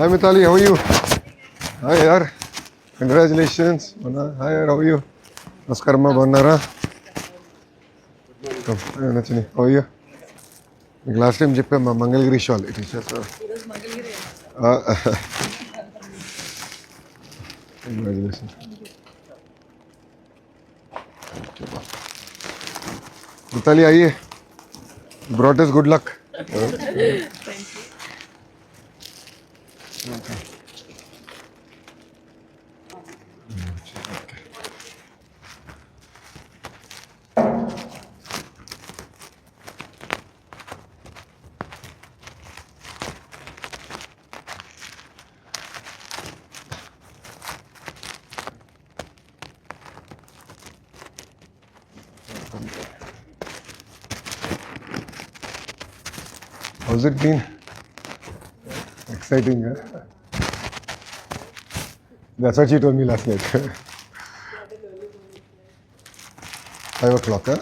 Hi Mitali, how are you? Hi yaar. Congratulations. Mana, hi yaar, how are you? నమస్కారం అమ్మా బాగున్నారా నచ్చింది how you మీకు last time చెప్పాం మా మంగళగిరి షాల్ ఇట్ ఇచ్చేస్తా కంగ్రాచులేషన్ మితాలి आइए brought us good luck How's it been? Exciting, huh? That's what she told me last night. Five o'clock, huh?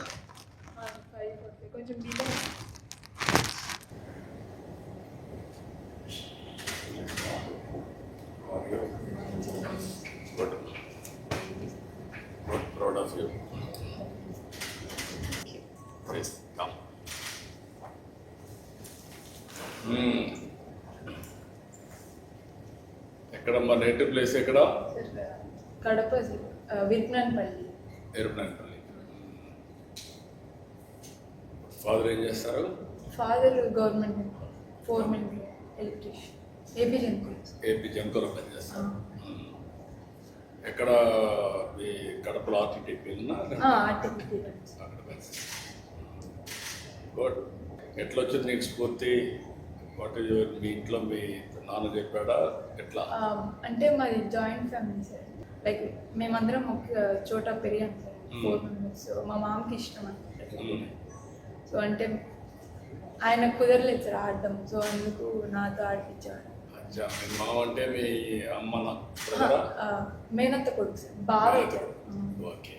AP జంకులో పనిచేస్తారు Hmm. ఎక్కడ మీ కడపలో అక్కడ గుడ్. ఎట్లా వచ్చింది నీకు స్ఫూర్తి? వాట్ ఈజ్ యువర్ మీ ఇంట్లో మీ నాన్న చెప్పాడా? ఎట్లా? అంటే మాది జాయింట్ ఫ్యామిలీ సార్. లైక్ మేమందరం ఒక చోట పెరిగాం సార్. ఫోర్ మెంబర్స్ సో మా మామకి ఇష్టం అనమాట. సో అంటే ఆయన కుదరలేదు సార్ ఆడడం. సో అందుకు నాతో మీ మామ అంటే మీ అమ్మ మేనత్త కొడుకు సార్ బాగా ఓకే.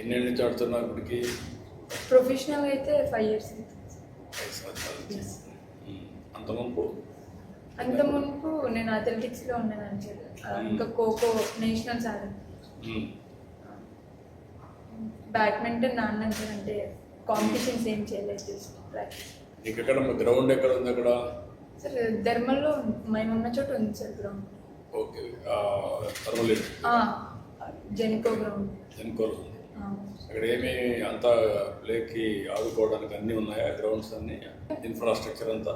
ఎన్నేళ్ళ నుంచి ఆడుతున్నావు ఇప్పటికి? ప్రొఫెషనల్ అయితే ఫైవ్ ఇయర్స్ సార్. అంత ముందు? అంత మునుపు నేను అథ్లెటిక్స్లో ఉన్నాను సార్ ఇంకా ఖోఖో నేషనల్స్ ఆడాను Hmm. బ్యాడ్మింటన్ నాన్న సార్ అంటే కాంపిటీషన్స్ ఏం చేయలేదు జస్ట్ ప్రాక్టీస్ నీకు ఎక్కడ గ్రౌండ్ ఎక్కడ ఉంది అక్కడ? సార్ ధర్మల్లో మేము ఉన్న చోట ఉంది sir ground okay thermal Genco ground ఉంది అక్కడ ఏమి అంతా ప్లేకి ఆడుకోవడానికి అన్నీ ఉన్నాయా? గ్రౌండ్స్ అన్ని? ఇన్ఫ్రాస్ట్రక్చర్ అంతా?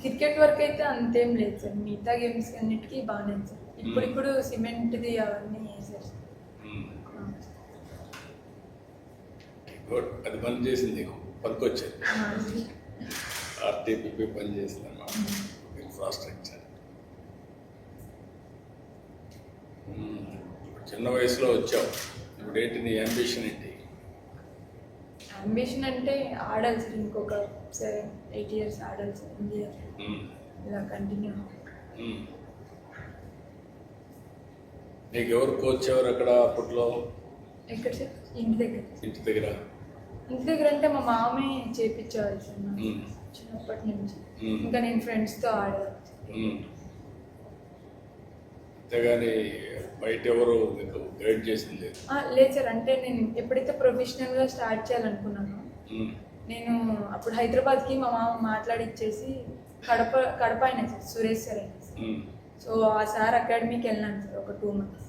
క్రికెట్ వరకు అయితే అంతేం లేదు సార్ మిగతా గేమ్స్ అన్నిటికీ బాగానే ఉంది సార్ ఇప్పుడు ఇప్పుడు సిమెంట్ది అవన్నీ వేసారు సార్ గుడ్ అది పని చేసింది నీకు. పనికొచ్చేది ఆ, ఆర్టీపీపీ పని చేసింది అన్నమాట. ఇన్ఫ్రాస్ట్రక్చర్ ఇప్పుడు చిన్న వయసులో వచ్చావు. ఇప్పుడు ఏంటి నీ అంబిషన్ ఏంటి? అంబిషన్ అంటే ఆడాలి సార్ ఇంకొక సెవెన్ ఎయిట్ ఇయర్స్ ఆడాలి సార్ ఇండియా. ఇలా కంటిన్యూ మ్మ్. నీకు ఎవరు కోచ్ ఎవరు అక్కడ అప్పట్లో? ఎక్కడ సార్? ఇంటి దగ్గర. ఇంటి దగ్గర. ఇంటి దగ్గర అంటే మా మామే మ్మ్. చిన్నప్పటి నుంచి. ఇంకా నేను ఫ్రెండ్స్తో. అంతేగాని బయట ఎవరు మీకు గైడ్ చేసింది లేదు లేదు సార్ అంటే నేను ఎప్పుడైతే ప్రొఫెషనల్గా స్టార్ట్ చేయాలనుకున్నానో. నేను అప్పుడు హైదరాబాద్కి మా మామ మాట్లాడిచ్చేసి కడప కడప అయినా సార్ సురేష్ సార్ అయినా. సో ఆ సార్ అకాడమీకి వెళ్ళాను సార్ ఒక టూ మంత్స్.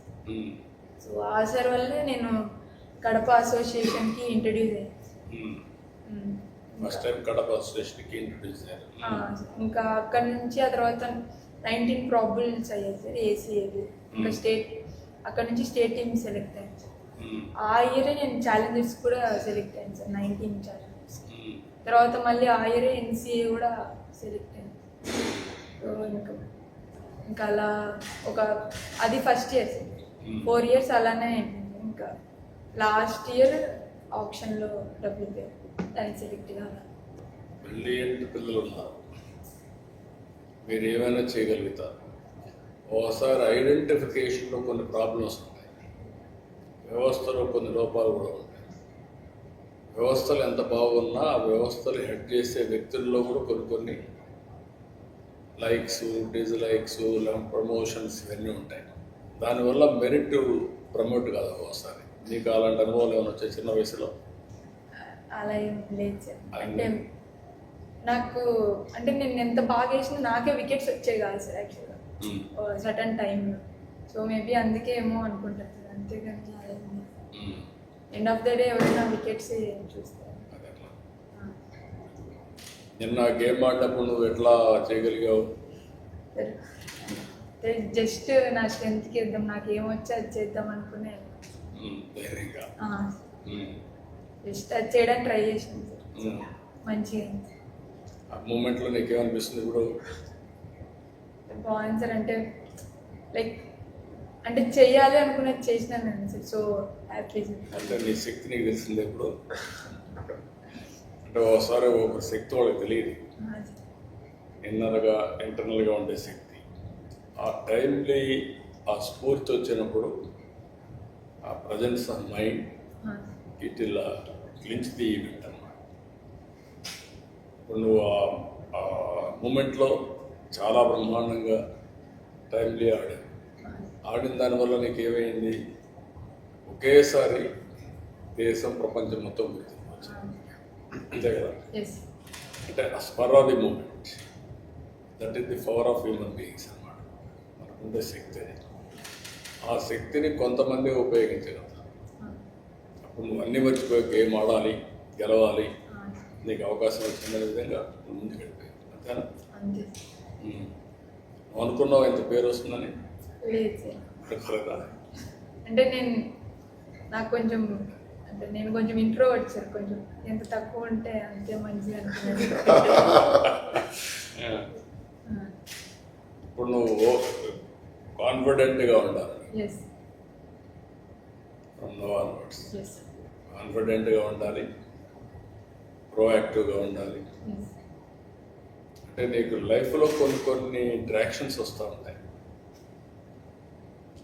సో ఆ సార్ వల్లే నేను కడప అసోసియేషన్కి ఇంట్రడ్యూస్ అయ్యాను. ఫస్ట్ టైం కడప అసోసియేషన్కి ఇంట్రొడ్యూస్ అయ్యారు ఇంకా అక్కడ నుంచి ఆ తర్వాత నైన్టీన్ ప్రాబుల్స్ అయ్యాయి సార్ ఏసీఏవి ఇంకా. స్టేట్ అక్కడ నుంచి స్టేట్ టీమ్ సెలెక్ట్ అయ్యాను సార్. ఆ ఇయరే నేను ఛాలెంజర్స్ కూడా సెలెక్ట్ అయ్యాను సార్ నైన్టీన్ ఛాలెంజర్స్ మ్మ్. తర్వాత మళ్ళీ ఆ ఇయరే ఎన్సీఏ కూడా సెలెక్ట్ అయ్యాను. సో ఇంకా ఇంకా అలా ఒక అది ఫస్ట్ ఇయర్. ఫోర్ ఇయర్స్ అలానే అయిపోయింది. ఇంకా లాస్ట్ ఇయర్ ఆప్షన్లో డబ్బులు పే దానికి సెలెక్ట్ కావాలి బ్రిలియంట్ పిల్లలు ఉన్నారు. మీరు ఏమైనా చేయగలుగుతారు. ఓసారి ఐడెంటిఫికేషన్లో కొన్ని ప్రాబ్లమ్స్ ఉంటాయి వ్యవస్థలో కొన్ని లోపాలు కూడా ఉంటాయి. వ్యవస్థలు ఎంత బాగున్నా ఆ వ్యవస్థలు హెడ్ చేసే వ్యక్తుల్లో కూడా కొన్ని కొన్ని లైక్స్ డిజ్లైక్స్ ప్రమోషన్స్ ఇవన్నీ ఉంటాయి. దానివల్ల మెరిట్ ప్రమోట్ కాదు ఒకసారి నీకు అలాంటి అనుభవాలు ఏమైనా వచ్చాయి చిన్న వయసులో? అలా ఏం లేదు సార్. అంటే నాకు అంటే నేను ఎంత బాగా వేసినా నాకే వికెట్స్ వచ్చాయి కాదు సార్ యాక్చువల్గా సటన్ టైంలో సో మేబీ అందుకే ఏమో అనుకుంటాను సార్ అంతేగాని ఎండ్ ఆఫ్ ద డే ఎవరైనా వికెట్స్ చూస్తారు. నిన్న గేమ్ ఆడినప్పుడు నువ్వు ఎట్లా చేయగలిగావు? జస్ట్ నా స్ట్రెంత్కి ఇద్దాం నాకు ఏమొచ్చో అది చేద్దాం అనుకునే ధైర్యంగా జస్ట్ అది చేయడానికి ట్రై చేసాను. మంచిగా. ఆ మూమెంట్లో నీకేమనిపిస్తుంది ఇప్పుడు? బాగుంది సార్. అంటే లైక్ అంటే చెయ్యాలి అనుకున్నది చేసినాను నేను సార్. సో హ్యాపీ అంటే నీ శక్తి నీకు తెలిసిందే ఇప్పుడు? అంటే ఒకసారి ఒక శక్తి వాళ్ళకి తెలియదు. ఇన్నర్గా ఇంటర్నల్గా ఉండే శక్తి. ఆ టైంలీ ఆ స్ఫూర్తి వచ్చినప్పుడు ప్రజెన్స్ ఆఫ్ మైండ్ ఆ, ఇట్ ఇలా క్లించ్ ది ఈవెంట్ అన్నమాట. ఇప్పుడు నువ్వు ఆ- ఆ మూమెంట్లో చాలా బ్రహ్మాండంగా టైంలీ ఆడావు. ఆ, ఆడిన దానివల్ల నీకు ఏమైంది ఒకేసారి దేశం ప్రపంచం మొత్తం గుర్తించవచ్చు. అంతే కదా? అంటే ఆ spur of the moment that is the power of human beings అన్నమాట. మనకుండే శక్తి అది. ఆ శక్తిని కొంతమంది ఉపయోగించగలుగుతారు ఆ, అప్పుడు నువ్వు అన్ని మర్చిపోయి గేమ్ ఆడాలి గెలవాలి నీకు అవకాశం వచ్చిన విధంగా ముందుకు వెళ్ళిపోయావు. అంతేనా. నువ్వు అనుకున్నావు ఇంత పేరు వస్తుందని? అనుకోలేదా? అంటే నేను నాకు కొంచెం అంటే నేను కొంచెం ఇంట్రో సార్ కొంచెం. ఎంత తక్కువ ఉంటే అంతే మంచిగా అనుకున్నాను. ఇప్పుడు నువ్వు కాన్ఫిడెంట్గా ఉండాలి. కాన్ఫిడెంట్గా ఉండాలి. ప్రోయాక్టివ్గా ఉండాలి. అంటే నీకు లైఫ్లో కొన్ని కొన్ని ఇంట్రాక్షన్స్ వస్తూ ఉంటాయి.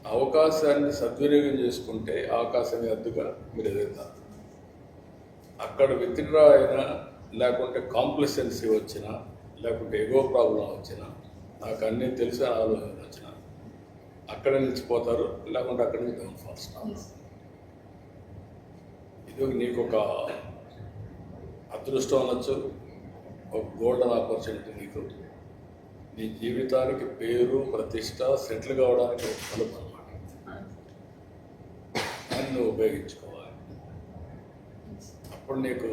అవకాశాన్ని సద్వినియోగం చేసుకుంటే అవకాశం అద్దుగా మీరు ఎదుగుతారు. అక్కడ విత్డ్రా అయినా లేకుంటే కాంప్లసెన్సీ వచ్చినా లేకుంటే ఎగో ప్రాబ్లం వచ్చినా నాకు అన్నీ తెలిసి ఆలోచన వచ్చినా అక్కడ నిలిచిపోతారు లేకుంటే అక్కడ నుంచి డౌన్ ఫాల్స్ ఇది నీకు ఒక అదృష్టం అనొచ్చు ఒక గోల్డెన్ ఆపర్చునిటీ నీకు. నీ జీవితానికి పేరు ప్రతిష్ట సెటిల్ కావడానికి ఒక కలుపు అనమాట దాన్ని నువ్వు ఉపయోగించుకోవాలి. అప్పుడు నీకు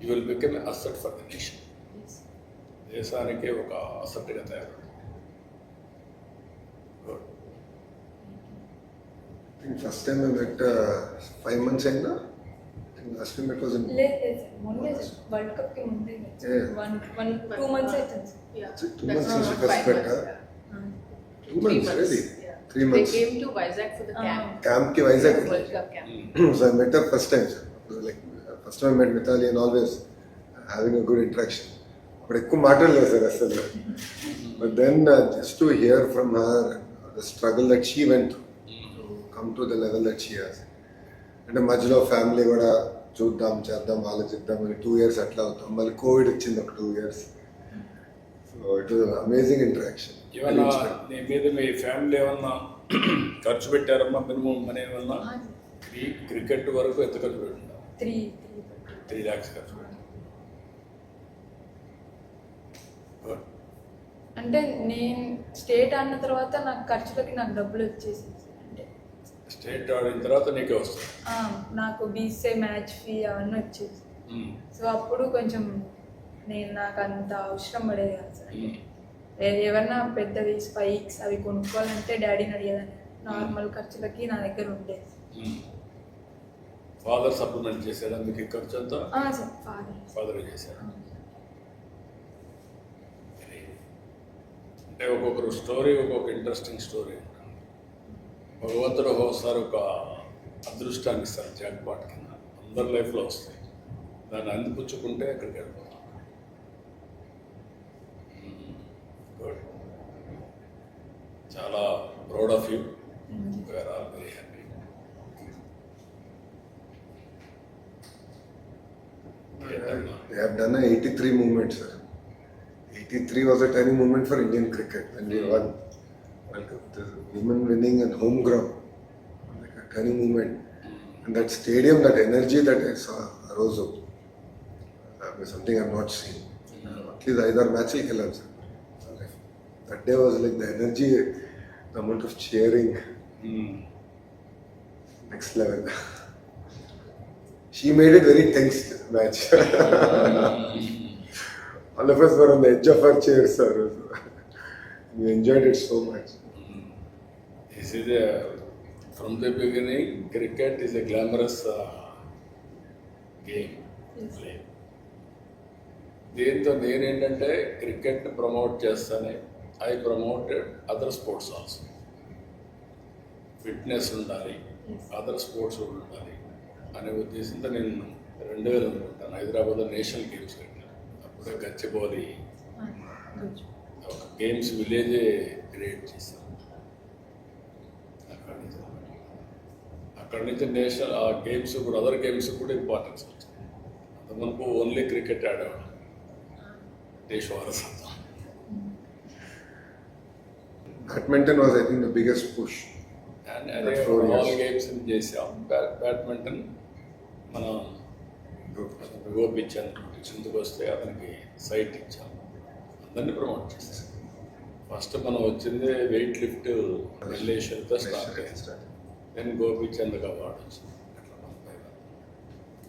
you will become asset for the nation దేశానికి ఒక అసెట్గా తయారు ముందే Yeah. One one two months అవుతుంది sir Yeah. Two That's months not is first five better. months, yeah. ఆ, Two months, really? Yeah. Three months. They came to Vizag for the Ah. camp. Camp ki Vizag. World Cup camp. so I met her first time. sir. It was Like first time I met Mitali and always having a good interaction. But ఎక్కువ మాట్లాడలేదు sir అసలు but then just to hear from her the struggle that she went come to the level that she has అంటే మధ్యలో family కూడా చూద్దాం చేద్దాం ఆలోచిద్దాం అని టూ ఇయర్స్ అట్లా అవుతాం. మళ్ళీ కోవిడ్ వచ్చింది ఒక two years so it was amazing interaction ఏమన్నా నీ మీద మీ ఫ్యామిలీ ఏమన్నా ఖర్చు పెట్టారమ్మా మినిమం మనీ ఏమన్నా? క్రికెట్ వరకు ఎంత ఖర్చు పెట్టిందా త్రీ త్రీ ల్యాక్స్ ఖర్చు. అంటే నేను స్టేట్ ఆడిన తర్వాత నాకు ఖర్చులకి నాకు డబ్బులు వచ్చేసింది. స్టేట్ ఆడిన తర్వాత నీకే వస్తుంది. నాకు బీసీఐ మ్యాచ్ ఫీ అవన్నీ వచ్చేసి. సో అప్పుడు కొంచెం నేను నాకు అంత అవసరం పడేది కాదు సార్. ఏమన్నా పెద్దవి స్పైక్స్ అవి కొనుక్కోవాలంటే డాడీని అడిగేదాన్ని. నార్మల్ ఖర్చులకి నా దగ్గర ఉండేది. ఫాదర్ సప్లిమెంట్ మీకు ఈ ఖర్చు అంతా? Sir father. ఫాదర్ చేశాడు అంటే ఒక్కొక్కరు స్టోరీ ఒక్కొక్క ఇంట్రెస్టింగ్ స్టోరీ. భగవంతుడు ఒకసారి ఒక అదృష్టాన్ని ఇస్తారు జాక్ పాట్ కింద. అందరి లైఫ్లో వస్తాయి. దాన్ని అందిపుచ్చుకుంటే అక్కడికి వెళ్ళిపోతాం. గుడ్. చాలా proud of you. Where are very happy They have done a 83 movement, sir. 83 was a turning moment for Indian cricket. We won. Like the women winning on home ground, like a turning moment. And that stadium, that energy that I saw, Arozo, that was something I've not seen. Mm-hmm. At least either match sir. That day was like the energy, the amount of cheering, hmm. next level. she made it very tense match. Mm-hmm. All of us were on the edge of our chairs, sir. we enjoyed it so much. Is a, from the beginning, cricket is a glamorous uh, game. Yes. Play. దీంతో నేనేంటంటే cricket promote చేస్తానే I promoted other sports also fitness ఉండాలి. Other sports కూడా ఉండాలి అనే ఉద్దేశంతో నేను రెండు వేలు అనుకుంటాను హైదరాబాద్లో నేషనల్ గేమ్స్ పెట్టాను అప్పుడే గచ్చిబౌలి గుడ్ ఒక గేమ్స్ విలేజే క్రియేట్ చేశాం అక్కడి నుంచి అక్కడి నుంచి నేషనల్ ఆ గేమ్స్ కూడా అదర్ గేమ్స్ కూడా ఇంపార్టెన్స్ వచ్చింది అంత మనకు ఓన్లీ క్రికెట్ ఆడేవాళ్ళం. దేశ వారసత్వం the biggest push. అండ్ అదే That four ఆల్. గేమ్స్ చేసాం. బ్యా- బ్యాడ్మింటన్ మనం గోపించాను చిందుకు వస్తే అతనికి సైట్ ఇచ్చాం. అందరినీ ప్రమోట్ చేసాం ఫస్ట్ మనం వచ్చింది వెయిట్ లిఫ్ట్ రిలేషన్తో స్టార్ట్ అయింది నేను గోపిచంద్కి అవార్డు వచ్చింది అట్లా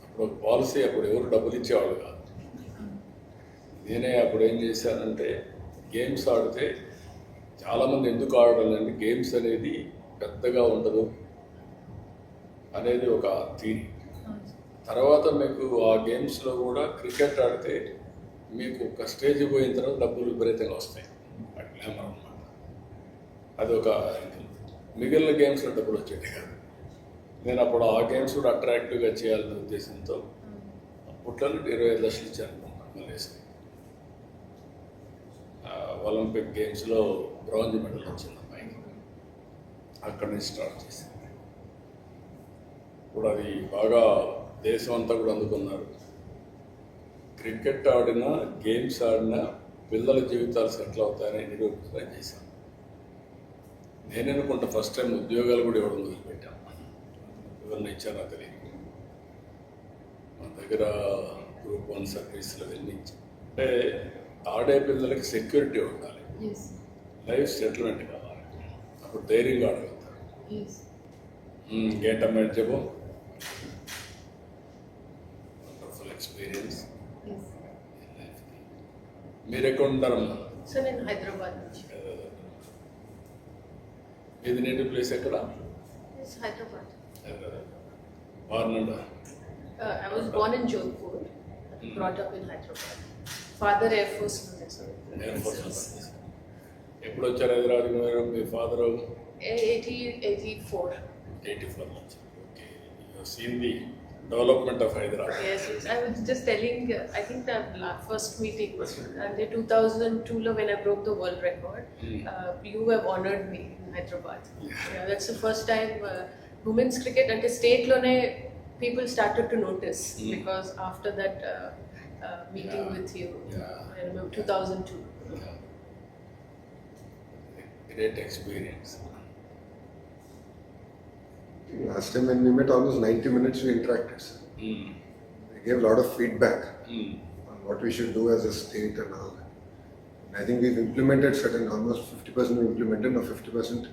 అప్పుడు ఒక పాలసీ అప్పుడు ఎవరు డబ్బులు ఇచ్చేవాళ్ళు కాదు. నేనే అప్పుడు ఏం చేశానంటే గేమ్స్ ఆడితే చాలామంది ఎందుకు ఆడాలంటే గేమ్స్ అనేది పెద్దగా ఉండదు అనేది ఒక థీరీ. తర్వాత మీకు ఆ గేమ్స్లో కూడా క్రికెట్ ఆడితే మీకు ఒక స్టేజ్ పోయిన తర్వాత డబ్బులు విపరీతంగా వస్తాయి. గ్లామర్ అనమాట అది ఒక. మిగిలిన గేమ్స్లో డబ్బులు వచ్చేది కాదు. నేను అప్పుడు ఆ గేమ్స్ కూడా అట్రాక్టివ్గా చేయాలనే ఉద్దేశంతో అప్పట్లో ఇరవై ఐదు లక్షలు ఇచ్చాను అనుకుంటాను మలేసి ఒలింపిక్ గేమ్స్లో బ్రాంజ్ మెడల్ వచ్చింది అమ్మాయికి. అక్కడి నుంచి స్టార్ట్ చేసింది. ఇప్పుడు అది బాగా దేశం అంతా కూడా అందుకున్నారు. క్రికెట్ ఆడినా గేమ్స్ ఆడినా పిల్లల జీవితాలు సెటిల్ అవుతాయని నిరూపణ చేశాను. నేను అనుకుంటా ఫస్ట్ టైం ఉద్యోగాలు కూడా ఇవ్వడం మొదలుపెట్టాం ఎవరిని ఇచ్చారో తెలియదు. మన దగ్గర గ్రూప్ వన్ సర్వీసులు వెళ్ళి అంటే ఆడే పిల్లలకి సెక్యూరిటీ ఉండాలి. లైఫ్ సెటిల్మెంట్ కావాలి. అప్పుడు ధైర్యంగా ఆడగలుగుతారు ఎస్ ఏంటమ్మా చెప్పు వండర్ఫుల్ ఎక్స్పీరియన్స్ మీరు ఎక్కడ ఉంటారమ్మా? సో నేను హైదరాబాద్ నుంచి. ఇది నేటివ్ ప్లేస్ ఎక్కడ? హైదరాబాద్ వార్నండా was born in Jodhpur, brought up in Hyderabad. Father Air Force air force ఎప్పుడు వచ్చారు హైదరాబాద్ మీ ఫాదర్ 80, 84. ఎయిటీ ఫోర్ నుంచి okay seen the development of Hyderabad. Yes, yes. I was just telling, uh, I think that first meeting, uh, the 2002 when I broke the world record, mm. uh, you have honored me in Hyderabad. Yeah. yeah that's the first time uh, women's cricket at the state lone people started to notice mm. because after that uh, uh, meeting yeah. with you, yeah. I remember 2002. Great experience last time when we met, almost 90 minutes we interacted. Sir. Mm. They gave a lot of feedback mm. on what we should do as a state and all that. And I think we've implemented certain, almost 50% implemented, or 50%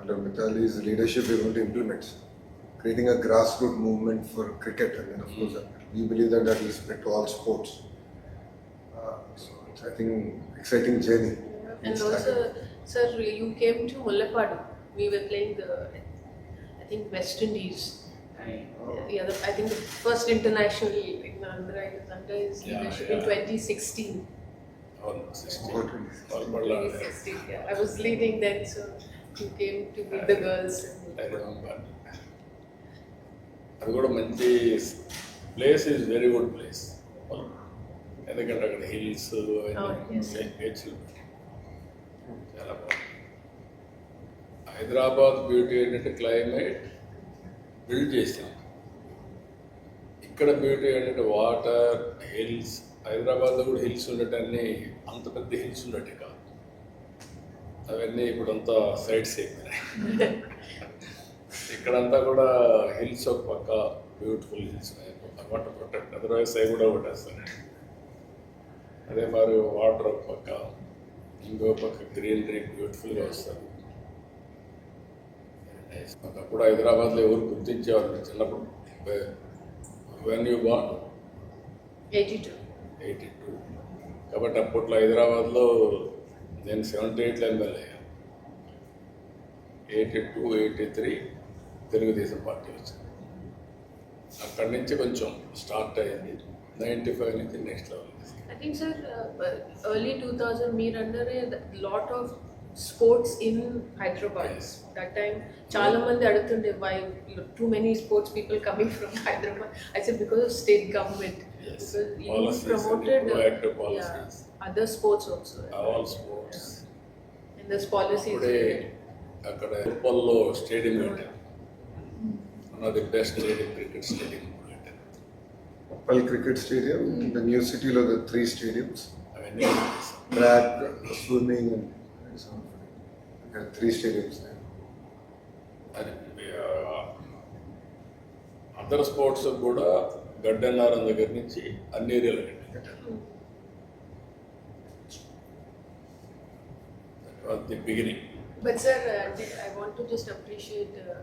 under Mitali's leadership we're going to implement. Creating a grassroots movement for cricket, and then of course, mm. we believe that that will spread to all sports. Uh, so it's, I think, exciting journey. And also, started. sir, you came to Mullapadu. We were playing the think, West Indies. And, Oh. yeah, the, I think the first international in Andhra is under his Yeah, leadership yeah. in 2016. అవును sixty What is- వాళ్ళు మళ్ళా 2016, yeah. I was leading then, so you came to meet the girls. I remember. అది కూడా మంచి place is very good place ఎందుకంటే అక్కడ hills Oh, yes. Nature చాలా బాగుంది హైదరాబాద్ బ్యూటీ ఏంటంటే క్లైమేట్ బిల్డ్ చేసాం ఇక్కడ బ్యూటీ ఏంటంటే వాటర్ హిల్స్ హైదరాబాద్లో కూడా హిల్స్ ఉండటాన్ని అంత పెద్ద హిల్స్ ఉన్నట్టే కాదు. అవన్నీ ఇప్పుడంతా సైడ్స్ అయిపోయినాయి ఇక్కడంతా కూడా హిల్స్ ఒక పక్క beautiful hills. Water protect otherwise అవి కూడా కొట్టేస్తాను అదే మరి వాటర్ ఒక పక్క ఇంకో పక్క గ్రీనరీ బ్యూటిఫుల్గా వస్తుంది. ఒకప్పుడు హైదరాబాద్లో ఎవరు గుర్తించేవారు చిన్నప్పుడు when you born 82. Eighty two. కాబట్టి అప్పట్లో హైదరాబాద్లో నేను సెవెంటీ ఎయిట్లో MLA eighty two eighty three Telugu Desam party వచ్చింది. అక్కడి నుంచి కొంచెం స్టార్ట్ అయింది నైంటీ ఫైవ్ నుంచి next level I think, sir, uh, early 2000, మీరు a lot of sports in Hyderabad. Yes. That time, చాలా మంది అడుగుతుండే why too many sports people coming from Hyderabad. I said because of state government. Yes. Because you Policies and promoted uh, proactive yeah, policies. other sports also. All sports And this policies. ఇప్పుడే అక్కడ ఉప్పల్లో stadium కట్టారు one of the best stadium cricket stadium కట్టారు Uppal Cricket Stadium, the new city లో the three stadiums, అవన్నీ చేశారు. track, swimming and and so on. There are three stadiums there. అది other sports కూడా గడ్డన్నారం దగ్గర నుంచి అన్ని ఏరియాలు కట్టారు the beginning But sir, uh, I want to just appreciate uh,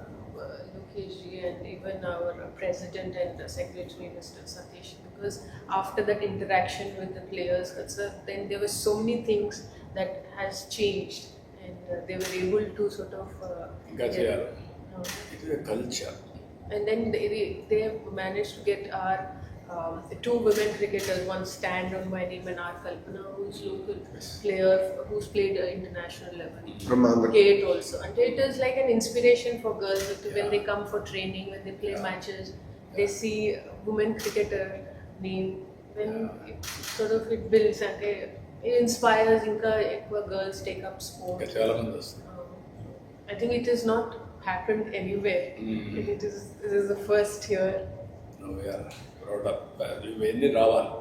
uh, Lokesh ji and even our uh, president and uh, secretary, Mr. Satish, because after that interaction with the players, that's, uh, then there were so many things that has changed, and uh, they were able to sort of. Uh, gotcha. Yeah. It is a culture. Uh, and then they, they managed to get our um, two women cricketers, one stand on my name and our Kalpana, who's local yes. player, who's played at international level. From Andhra. Also. And it is like an inspiration for girls to, yeah. when they come for training, when they play yeah. matches, yeah. they see women cricketer name. Then it sort of it builds and they it inspires Inka Ekwa girls take up ఇంకా sport. చాలా మంది వస్తారు Um, I think it has not happened anywhere. Mhm. And it is this is the first here. Proud ఇవన్నీ రావాలి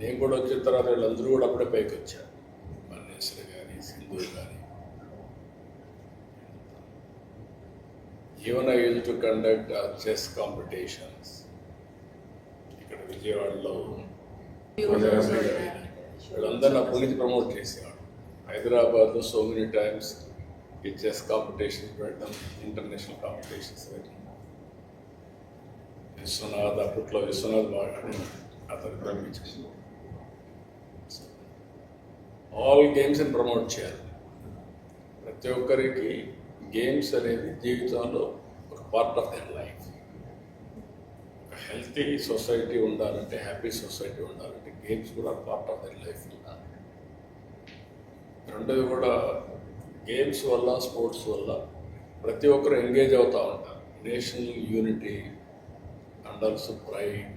నేను కూడా వచ్చిన తర్వాత వీళ్ళందరూ కూడా అప్పుడే పైకి వచ్చారు మల్లేశ్వరి కానీ సింధు కానీ even I use to conduct chess competitions ఇక్కడ విజయవాడలో వీళ్ళందరూ నా పుణ్యతి ప్రమోట్ చేసేవాడు హైదరాబాద్లో సో మెనీ టైమ్స్ ఈ చెస్ కాంపిటీషన్స్ పెట్టడం ఇంటర్నేషనల్ కాంపిటీషన్స్ పెట్టడం విశ్వనాథ్ అప్పట్లో విశ్వనాథ్ బాగా అతను పంపించేసి ఆల్ గేమ్స్ని ప్రమోట్ చేయాలి. ప్రతి ఒక్కరికి గేమ్స్ అనేది జీవితంలో ఒక పార్ట్ ఆఫ్ దర్ లైఫ్ ఒక హెల్తీ సొసైటీ ఉండాలంటే హ్యాపీ సొసైటీ ఉండాలంటే గేమ్స్ కూడా పార్ట్ ఆఫ్ దర్ లైఫ్ ఉండాలి రెండోది కూడా గేమ్స్ వల్ల స్పోర్ట్స్ వల్ల ప్రతి ఒక్కరు ఎంగేజ్ అవుతూ ఉంటారు. National unity and also pride.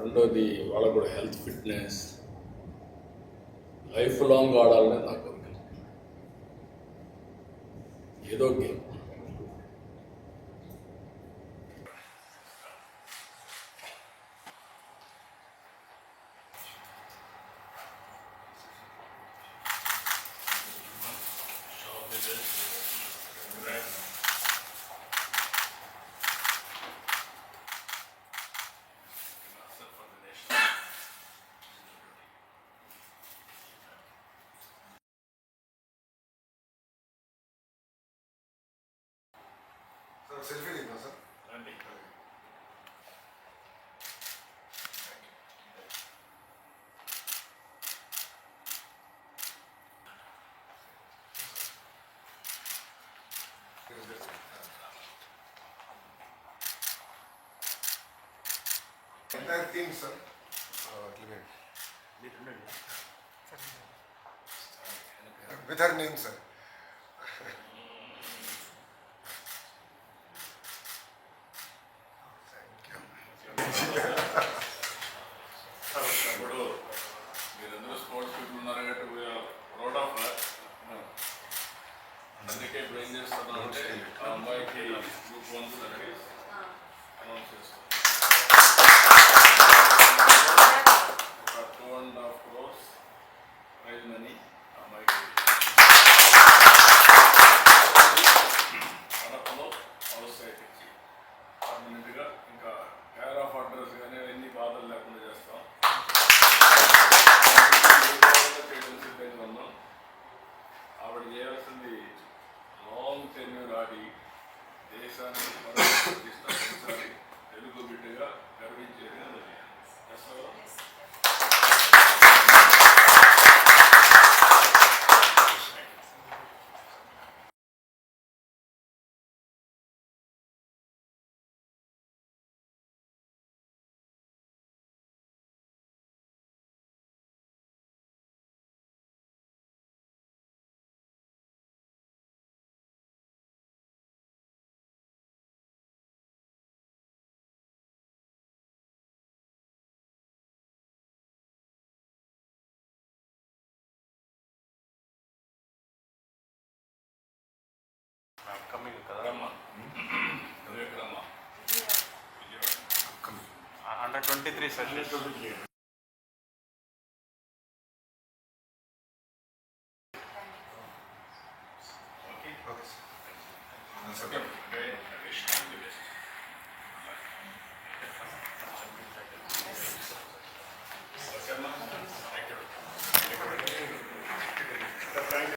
రెండోది వాళ్ళకు కూడా హెల్త్ ఫిట్నెస్. లైఫ్ లాంగ్ ఆడాలని నా కోరిక ఏదో game. Entire thing, sir. Uh, With her name, sir. Twenty three service